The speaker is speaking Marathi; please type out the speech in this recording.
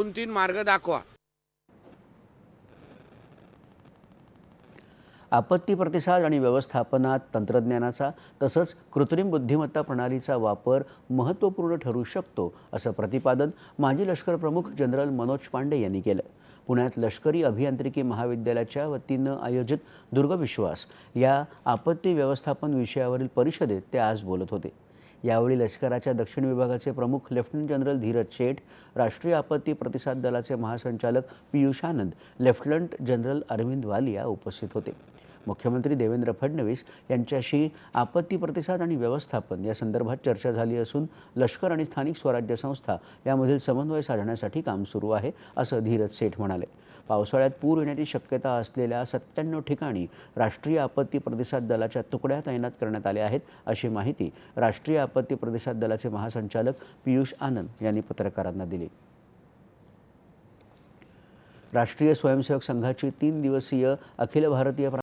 दोन तीन मार्ग दाखवा. आपत्ती प्रतिसाद आणि व्यवस्थापनात तंत्रज्ञानाचा तसंच कृत्रिम बुद्धिमत्ता प्रणालीचा वापर महत्त्वपूर्ण ठरू शकतो असं प्रतिपादन माजी लष्कर प्रमुख जनरल मनोज पांडे यांनी केलं. पुण्यात लष्करी अभियांत्रिकी महाविद्यालयाच्या वतीनं आयोजित दुर्गविश्वास या आपत्ती व्यवस्थापन विषयावरील परिषदेत ते आज बोलत होते. यावेळी लष्कराच्या दक्षिण विभागाचे प्रमुख लेफ्टनंट जनरल धीरज शेठ राष्ट्रीय आपत्ती प्रतिसाद दलाचे महासंचालक पियुष आनंद लेफ्टनंट जनरल अरविंद वालिया उपस्थित होते. मुख्यमंत्री देवेंद्र फडणवीस यांच्याशी आपत्ती प्रतिसाद आणि व्यवस्थापन या संदर्भात चर्चा झाली असून लष्कर आणि स्थानिक स्वराज्य संस्था यामधील समन्वय साधण्यासाठी काम सुरू आहे असं धीरज सेठ म्हणाले. पावसाळ्यात पूर येण्याची शक्यता असलेल्या सत्त्याण्णव ठिकाणी राष्ट्रीय आपत्ती प्रतिसाद दलाच्या तुकड्या तैनात करण्यात आल्या आहेत अशी माहिती राष्ट्रीय आपत्ती प्रतिसाद दलाचे महासंचालक पियुष आनंद यांनी पत्रकारांना दिली. राष्ट्रीय स्वयंसेवक संघाची तीन दिवसीय अखिल भारतीय